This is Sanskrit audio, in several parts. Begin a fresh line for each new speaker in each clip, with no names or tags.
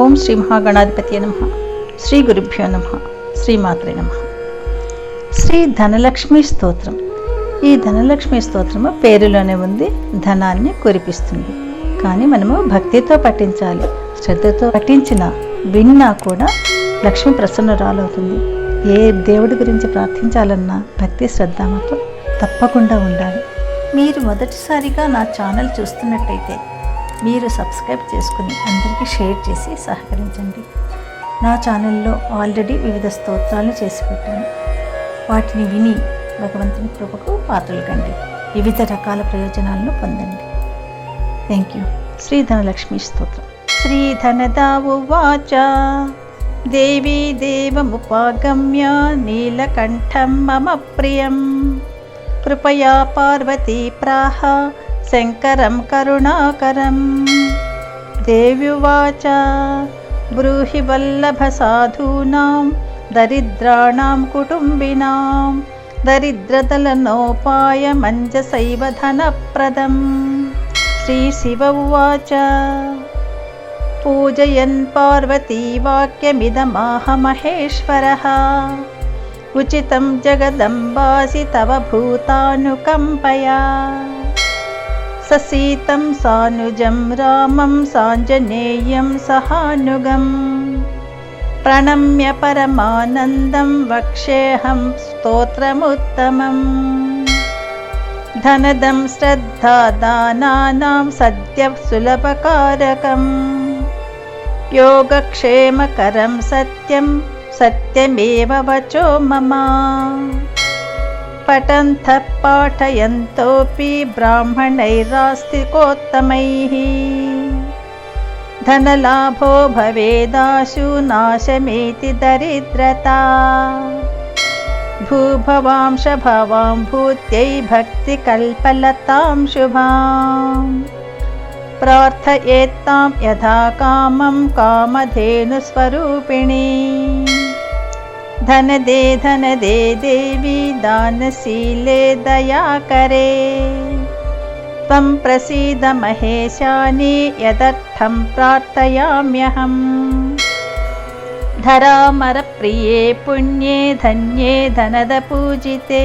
ఓం శ్రీ మహాగణాధిపతి నమ. శ్రీ గురుభ్యో నమ. శ్రీమాత్రే నమ. శ్రీ ధనలక్ష్మి స్తోత్రం. ఈ ధనలక్ష్మి స్తోత్రము పేరులోనే ఉంది ధనాన్ని కురిపిస్తుంది. కానీ మనము భక్తితో పఠించాలి శ్రద్ధతో పఠించిన విన్నా కూడా లక్ష్మి ప్రసన్నరాలవుతుంది. ఏ దేవుడి గురించి ప్రార్థించాలన్నా భక్తి శ్రద్ధ మాత్రం తప్పకుండా ఉండాలి. మీరు మొదటిసారిగా నా ఛానల్ చూస్తున్నట్టయితే మీరు సబ్స్క్రైబ్ చేసుకుని అందరికీ షేర్ చేసి సహకరించండి. నా ఛానల్లో ఆల్రెడీ వివిధ స్తోత్రాలు చేసి పెట్టాను. వాటిని విని భగవంతుని కృపకు పాత్రలు కండి. వివిధ రకాల ప్రయోజనాలను పొందండి. థ్యాంక్ యూ శ్రీధనలక్ష్మి స్తోత్రం. శ్రీధనదావువాచ. దేవీ దేవముపాగమ్య నీలకంఠం మమ ప్రియం. కృపయా పార్వతీ ప్రాహ. శంకరం కరుణాకరం. దేవ్యువాచ బ్రూహి వల్లభ సాధూనాం దరిద్రాణాం కుటుంబినాం. దరిద్రదలనోపాయమంజసైవ ధనప్రదం. శ్రీశివ ఉవాచ పూజయన్ పార్వతీ వాక్యమిదమాహ మహేశ్వరः ఉచితం జగదంబాసి ससीतं सानुजं रामं साञ्जनेयं सहानुगम्। प्रणम्य परमानन्दं वक्ष्येऽहं स्तोत्रमुत्तमम्। धनदं श्रद्धादानानां सत्यसुलभकारकम् योगक्षेमकरं सत्यं सत्यमेव वचो ममा। पठन्तः पाठयन्तोऽपि ब्राह्मणैरास्तिकोत्तमैः। धनलाभो भवेदाशु नाशमेति दरिद्रता। भूभवांशभवां भूत्यै भक्तिकल्पलतां शुभां प्रार्थयेत्तां यथा कामं कामधेनुस्वरूपिणी धनदे धनदे देवी दानशीले दयाकरे त्वं प्रसीद महेशानि यदर्थं प्रार्थयाम्यहम्। धरामरप्रिये पुण्ये धन्ये धनदपूजिते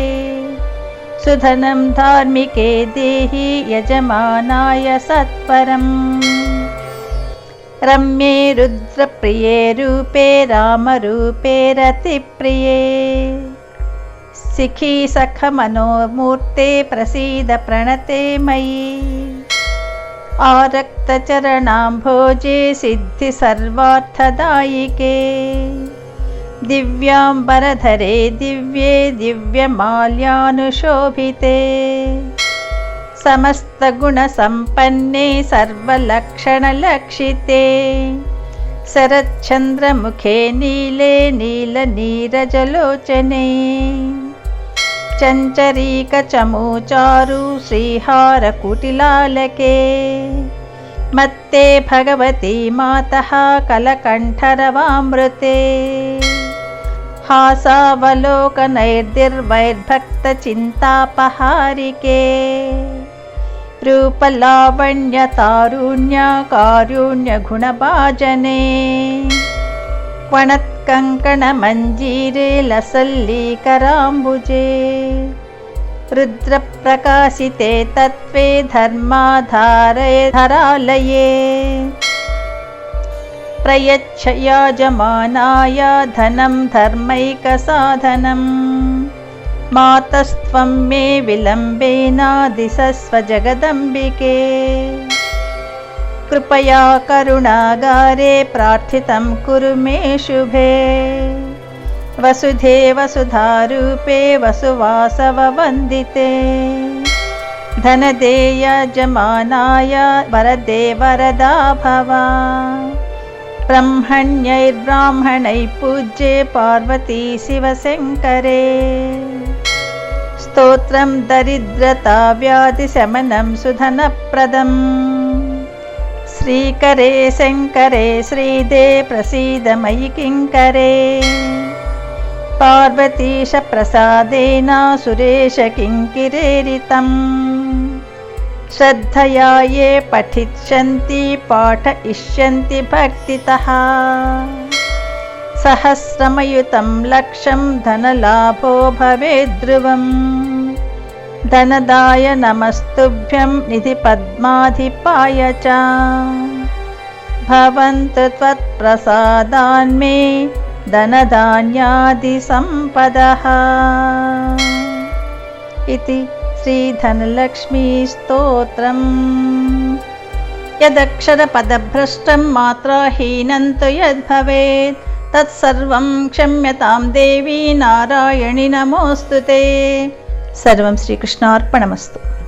सुधनं धार्मिके देहि यजमानाय सत्वरम् रम्ये रुद्रप्रिये रूपे रामरूपे रतिप्रिये सिखी सखमनोमूर्ते प्रसीद प्रणते मयि आरक्तचरणाम्भोजे सिद्धि सर्वार्थदायिके दिव्याम्बरधरे दिव्ये दिव्यमाल्यानुशोभिते समस्तगुणसम्पन्ने सर्वलक्षणलक्षिते शरच्चन्द्रमुखे नीले नीलनीरजलोचने। चञ्चरीकचमूचारु श्रीहारकुटिलालके। मत्ते भगवती मातः कलकण्ठरवामृते। हासावलोकनैर्दिर्वैर्भक्तचिन्तापहारिके रूपलावण्यतारुण्यकारुण्यगुणभाजने। क्वणत्कङ्कणमञ्जीरे लसल्लीकराम्बुजे। रुद्रप्रकाशिते तत्त्वे धर्माधारे धरालये। प्रयच्छ याजमानाय धनं धर्मैकसाधनम् मातस्त्वं मे विलम्बेनादिशस्व जगदम्बिके कृपया करुणागारे प्रार्थितं कुरु मे शुभे। वसुधे वसुधारूपे वसुवासववन्दिते धनदे यजमानाय वरदे वरदा भवा। ब्रह्मण्यैर्ब्राह्मणैः पूज्ये पार्वती शिवशङ्करे स्तोत्रं दरिद्रता व्याधिशमनं सुधनप्रदम् श्रीकरे शङ्करे श्रीदे प्रसीद मयि किङ्करे पार्वतीशप्रसादेन सुरेश किङ्किरेरितम् श्रद्धया ये पठिष्यन्ति पाठयिष्यन्ति भक्तितः सहस्रमयुतं लक्षं धनलाभो भवेद् ध्रुवम्। धनदाय नमस्तुभ्यं निधिपद्माधिपाय च। भवन्तु त्वत्प्रसादान्मे धनधान्यादिसम्पदः। इति श्रीधनलक्ष्मीस्तोत्रम् यदक्षरपदभ्रष्टं मात्राहीनं तु यद्भवेत् తత్సర్వం క్షమ్యతాం దేవీ నారాయణి నమోస్తు సర్వం శ్రీకృష్ణార్పణమస్తు.